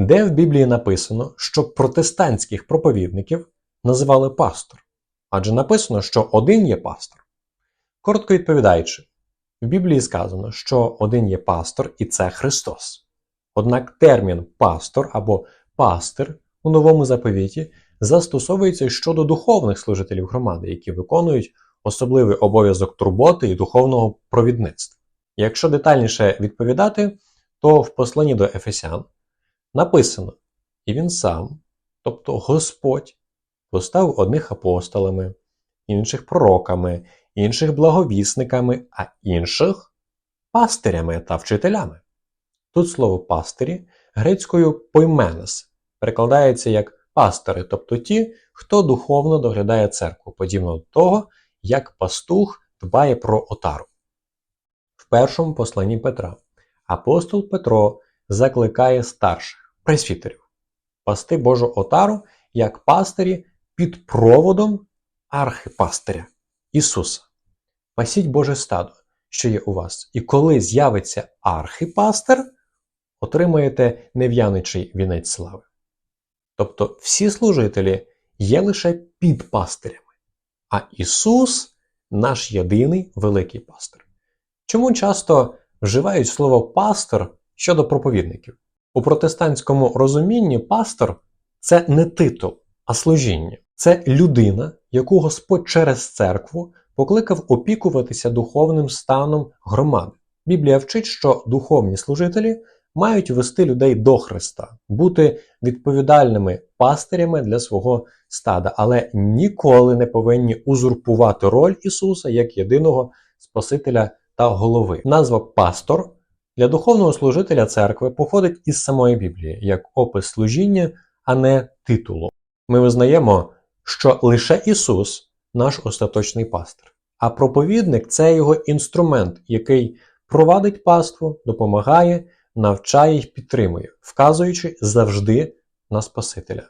Де в Біблії написано, що протестантських проповідників називали пастор? Адже написано, що один є пастор. Коротко відповідаючи, в Біблії сказано, що один є пастор і це Христос. Однак термін пастор або пастир у новому заповіті застосовується щодо духовних служителів громади, які виконують особливий обов'язок турботи і духовного провідництва. Якщо детальніше відповідати, то в посланні до Ефесян написано: І він сам, тобто Господь, поставив одних апостолами, інших пророками, інших благовісниками, а інших пастирями та вчителями. Тут слово пастирі грецькою пойменес перекладається як пастори, тобто ті, хто духовно доглядає церкву, подібно до того, як пастух дбає про отару. В першому посланні Петра апостол Петро закликає старших пресвітерів пасти Божу отару як пастирі під проводом архипастиря Ісуса. Пасіть Боже стадо, що є у вас, і коли з'явиться архипастир, отримаєте нев'яничий вінець слави. Тобто всі служителі є лише під пастирями, а Ісус наш єдиний великий пастир. Чому часто вживають слово пастор щодо проповідників? У протестантському розумінні пастор це не титул, а служіння. Це людина, яку Господь через церкву покликав опікуватися духовним станом громади. Біблія вчить, що духовні служителі мають вести людей до Христа, бути відповідальними пастирями для свого стада, але ніколи не повинні узурпувати роль Ісуса як єдиного Спасителя та голови. Назва пастор для духовного служителя церкви походить із самої Біблії як опис служіння, а не титулу. Ми визнаємо, що лише Ісус наш остаточний пастир, а проповідник це його інструмент, який провадить паству, допомагає, навчає й підтримує, вказуючи завжди на Спасителя.